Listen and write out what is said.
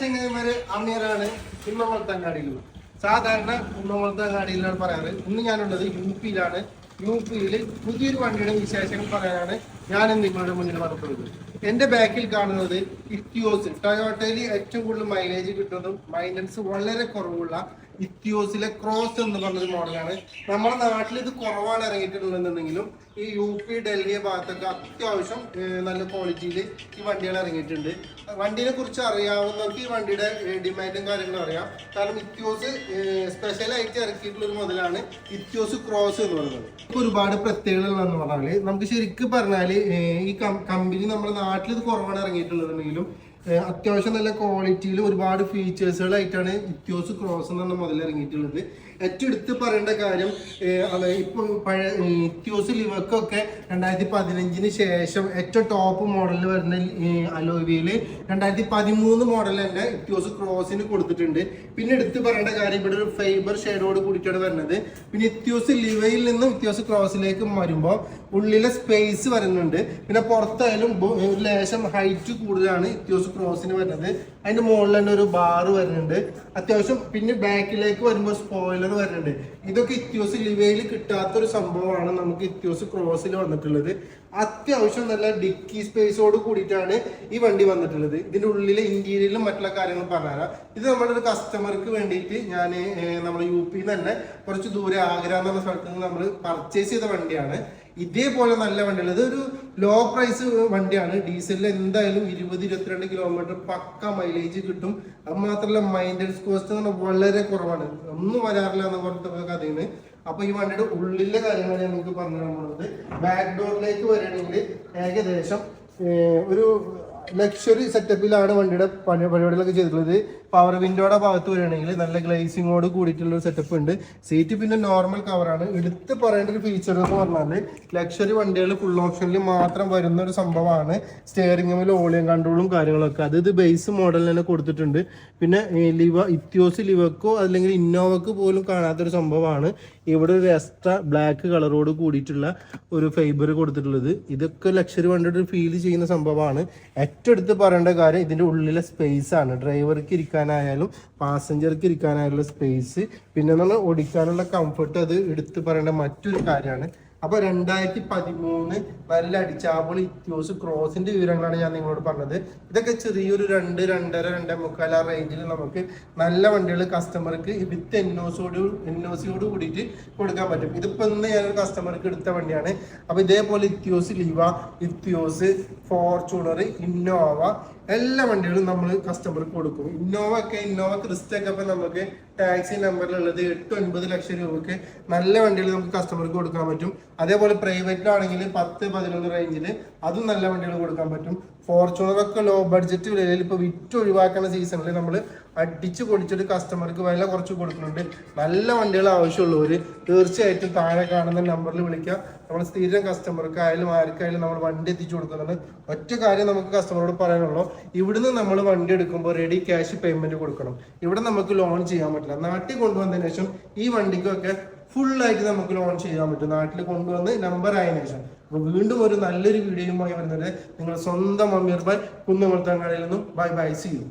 ചെങ്ങന്മാര് അമീറാണ് കുന്നമളത്തങ്ങാടിയിൽ സാധാരണ കുന്നമളത്തങ്ങാടിയിലാണ് പറയാറ്. ഇന്ന് ഞാനുള്ളത് യു പിയിലാണ് യു പിയിൽ പുതിയൊരു വണ്ടിയുടെ വിശേഷങ്ങൾ പറയാനാണ് ഞാൻ നിങ്ങളുടെ മുന്നിൽ വന്നിട്ടുള്ളത്. എന്റെ ബാക്കിൽ കാണുന്നത് ഇത്യോസ്. ടൊയോട്ടയിൽ ഏറ്റവും കൂടുതൽ മൈലേജ് കിട്ടുന്നതും മൈനൻസ് വളരെ കുറവുള്ള ഇത്യോസിലെ ക്രോസ് എന്ന് പറഞ്ഞൊരു മോഡലാണ്. നമ്മുടെ നാട്ടിൽ ഇത് കുറവാണ് ഇറങ്ങിയിട്ടുള്ളതെന്നുണ്ടെങ്കിലും ഈ യു പി ഡൽഹി ഭാഗത്തൊക്കെ അത്യാവശ്യം നല്ല ക്വാളിറ്റിയിൽ ഈ വണ്ടികൾ ഇറങ്ങിയിട്ടുണ്ട്. വണ്ടിയെ കുറിച്ച് അറിയാവുന്നവർക്ക് ഈ വണ്ടിയുടെ ഡിമാൻഡും കാര്യങ്ങളും അറിയാം. കാരണം ഇത്യോസ് സ്പെഷ്യലായിട്ട് ഇറക്കിയിട്ടുള്ള ഒരു മുതലാണ് ഇത്യോസ് ക്രോസ് എന്ന് പറയുന്നത്. ഒരുപാട് പ്രത്യേകതകളെന്ന് പറഞ്ഞാൽ നമുക്ക് ശരിക്കും പറഞ്ഞാൽ ഏഹ്, ഈ കമ്പനി നമ്മുടെ നാട്ടിൽ ഇത് കുറവാണ് ഇറങ്ങിയിട്ടുള്ളതെങ്കിലും അത്യാവശ്യം നല്ല ക്വാളിറ്റിയിൽ ഒരുപാട് ഫീച്ചേഴ്സുകളായിട്ടാണ് ഇത്യോസ് ക്രോസ് എന്ന് പറഞ്ഞ മുതൽ ഇറങ്ങിയിട്ടുള്ളത്. ഏറ്റവും എടുത്ത് പറയേണ്ട കാര്യം ഇപ്പൊ പഴയ ഇത്യോസ് ലിവക്കൊക്കെ രണ്ടായിരത്തി പതിനഞ്ചിന് ശേഷം ഏറ്റവും ടോപ്പ് മോഡലിൽ വരുന്ന അലോവിയിൽ രണ്ടായിരത്തി പതിമൂന്ന് മോഡൽ തന്നെ ഇത്യോസ് ക്രോസിന് കൊടുത്തിട്ടുണ്ട്. പിന്നെ എടുത്ത് പറയേണ്ട കാര്യം ഇവിടെ ഒരു ഫൈബർ ഷെയ്ഡോട് കൂടിയിട്ടാണ് വരുന്നത്. പിന്നെ ഇത്യോസ് ലിവയിൽ നിന്നും ഇത്യോസ് ക്രോസിലേക്ക് വരുമ്പോൾ ഉള്ളിലെ സ്പേസ് വരുന്നുണ്ട്. പിന്നെ പുറത്തായാലും ലേശം ഹൈറ്റ് കൂടുതലാണ് ഇത്യോസ് ക്രോസിന് വരുന്നത്. അതിന്റെ മുകളിൽ തന്നെ ഒരു ബാർ വരുന്നുണ്ട്. അത്യാവശ്യം പിന്നെ ബാക്കിലേക്ക് വരുമ്പോൾ സ്പോയിലർ വരുന്നുണ്ട്. ഇതൊക്കെ ഇത്യോസ് കിട്ടാത്ത ഒരു സംഭവമാണ് നമുക്ക് ഇത്യോസ് ക്രോസിൽ വന്നിട്ടുള്ളത്. അത്യാവശ്യം നല്ല ഡിക്കി സ്പേസോട് കൂടിയിട്ടാണ് ഈ വണ്ടി വന്നിട്ടുള്ളത്. ഇതിന്റെ ഉള്ളിലെ ഇന്റീരിയലും മറ്റുള്ള കാര്യങ്ങൾ പറഞ്ഞുതരാം. ഇത് നമ്മുടെ ഒരു കസ്റ്റമർക്ക് വേണ്ടിയിട്ട് ഞാൻ നമ്മുടെ യു പി തന്നെ കുറച്ച് ദൂരെ ആഗ്ര എന്നുള്ള സ്ഥലത്ത് നിന്ന് നമ്മൾ പർച്ചേസ് ചെയ്ത വണ്ടിയാണ്. ഇതേപോലെ നല്ല വണ്ടികൾ ഇതൊരു ലോ പ്രൈസ് വണ്ടിയാണ്. ഡീസലിൽ എന്തായാലും ഇരുപത് ഇരുപത്തിരണ്ട് കിലോമീറ്റർ പക്ക മൈലേജ് കിട്ടും. അത് മാത്രമല്ല മൈൻഡൻസ് കോസ്റ്റ് എന്ന് പറഞ്ഞാൽ വളരെ കുറവാണ്. ഒന്നും വരാറില്ല എന്ന് പറഞ്ഞിട്ട് കഥയാണ്. അപ്പൊ ഈ വണ്ടിയുടെ ഉള്ളിലെ കാര്യങ്ങൾ നമുക്ക് പറഞ്ഞു തരാൻ പോകുന്നത്. ബാക്ക് ഡോറിലേക്ക് വരികയാണെങ്കിൽ ഏകദേശം ഒരു ലക്ഷറി സെറ്റപ്പിലാണ് വണ്ടിയുടെ പരിപാടികളൊക്കെ ചെയ്തിട്ടുള്ളത്. പവർ വിൻഡോയുടെ ഭാഗത്ത് വരികയാണെങ്കിൽ നല്ല ഗ്ലേസിങ്ങോട് കൂടിയിട്ടുള്ള ഒരു സെറ്റപ്പ് ഉണ്ട്. സീറ്റ് പിന്നെ നോർമൽ കവറാണ് എടുത്ത് പറയേണ്ട ഒരു ഫീച്ചർ എന്ന് പറഞ്ഞാൽ ലക്ഷറി വണ്ടികൾ ഫുൾ ഓപ്ഷനിൽ മാത്രം വരുന്ന ഒരു സംഭവമാണ് സ്റ്റിയറിംഗ് മേൽ ഓളിയം കൺട്രോളും കാര്യങ്ങളൊക്കെ. അത് ഇത് ബേസ് മോഡലിൽ തന്നെ കൊടുത്തിട്ടുണ്ട്. പിന്നെ ലിവ ഇത്യോസ് ലിവക്കോ അല്ലെങ്കിൽ ഇന്നോവക്ക് പോലും കാണാത്തൊരു സംഭവമാണ്. ഇവിടെ ഒരു എക്സ്ട്രാ ബ്ലാക്ക് കളറോട് കൂടിയിട്ടുള്ള ഒരു ഫൈബർ കൊടുത്തിട്ടുള്ളത്. ഇതൊക്കെ ലക്ഷറി വണ്ടിയുടെ ഒരു ഫീൽ ചെയ്യുന്ന സംഭവമാണ്. ഏറ്റവും എടുത്ത് പറയേണ്ട കാര്യം ഇതിന്റെ ഉള്ളിലെ സ്പേസ് ആണ്. ഡ്രൈവർക്ക് ഇരിക്കാനായാലും പാസഞ്ചർക്ക് ഇരിക്കാനായുള്ള സ്പേസ് പിന്നെ നമ്മൾ ഓടിക്കാനുള്ള കംഫർട്ട് അത് എടുത്ത് പറയേണ്ട മറ്റൊരു കാര്യമാണ്. അപ്പൊ രണ്ടായിരത്തി പതിമൂന്ന് നല്ല അടിച്ചാപൊളി ഇത്യോസ് ക്രോസിന്റെ വിവരങ്ങളാണ് ഞാൻ നിങ്ങളോട് പറഞ്ഞത്. ഇതൊക്കെ ചെറിയൊരു രണ്ട് രണ്ടര രണ്ടേ മുക്കാൽ ആ റേഞ്ചിൽ നമുക്ക് നല്ല വണ്ടികൾ കസ്റ്റമർക്ക് വിത്ത് എൻ ഒസിയോട് കൂടിയിട്ട് കൊടുക്കാൻ പറ്റും. ഇതിപ്പോ ഇന്ന് ഞാനൊരു കസ്റ്റമർക്ക് എടുത്ത വണ്ടിയാണ്. അപ്പൊ ഇതേപോലെ ഇത്യോസ് ലിവ ഇത്യോസ് ഫോർച്യൂണർ ഇന്നോവ എല്ലാ വണ്ടികളും നമ്മൾ കസ്റ്റമർക്ക് കൊടുക്കും. ഇന്നോവ ഒക്കെ ഇന്നോവ ക്രിസ്റ്റ ഒക്കെ നമുക്ക് ടാക്സി നമ്പറിലുള്ളത് എട്ട് ഒൻപത് ലക്ഷം രൂപയ്ക്ക് നല്ല വണ്ടികൾ നമുക്ക് കസ്റ്റമർക്ക് കൊടുക്കാൻ പറ്റും. അതേപോലെ പ്രൈവറ്റിലാണെങ്കിൽ പത്ത് പതിനൊന്ന് റേഞ്ചിൽ അതും നല്ല വണ്ടികൾ കൊടുക്കാൻ പറ്റും. ഫോർച്യൂണറൊക്കെ ലോ ബഡ്ജറ്റ് വിലയിൽ ഇപ്പോൾ വിറ്റ് ഒഴിവാക്കുന്ന സീസണിൽ നമ്മൾ അടിച്ച് പൊടിച്ചിട്ട് കസ്റ്റമർക്ക് വില കുറച്ച് കൊടുക്കുന്നുണ്ട്. നല്ല വണ്ടികൾ ആവശ്യമുള്ളവർ തീർച്ചയായിട്ടും താഴെ കാണുന്ന നമ്പറിൽ വിളിക്കുക. നമ്മൾ സ്ഥിരം കസ്റ്റമർക്ക് ആയാലും ആർക്കായാലും നമ്മൾ വണ്ടി എത്തിച്ചു കൊടുക്കുന്നുണ്ട്. ഒറ്റ കാര്യം നമുക്ക് കസ്റ്റമറോട് പറയാനുള്ളൂ. ഇവിടുന്ന് നമ്മൾ വണ്ടി എടുക്കുമ്പോൾ റെഡി ക്യാഷ് പേയ്മെന്റ് കൊടുക്കണം. ഇവിടെ നമുക്ക് ലോൺ ചെയ്യാൻ പറ്റില്ല. നാട്ടിൽ കൊണ്ടുവന്നതിന് ശേഷം ഈ വണ്ടിക്കൊക്കെ ആയിട്ട് നമുക്ക് ലോൺ ചെയ്യാൻ പറ്റും. നാട്ടിൽ കൊണ്ടുവന്ന് നമ്പർ ആയതിനു ശേഷം. അപ്പൊ വീണ്ടും ഒരു നല്ലൊരു വീഡിയോയുമായി വരുന്നത് നിങ്ങൾ സ്വന്തം അമീർ ബൈ കുന്നമർത്തങ്ങാടിയിൽ നിന്നും ബൈ ബൈ സി യു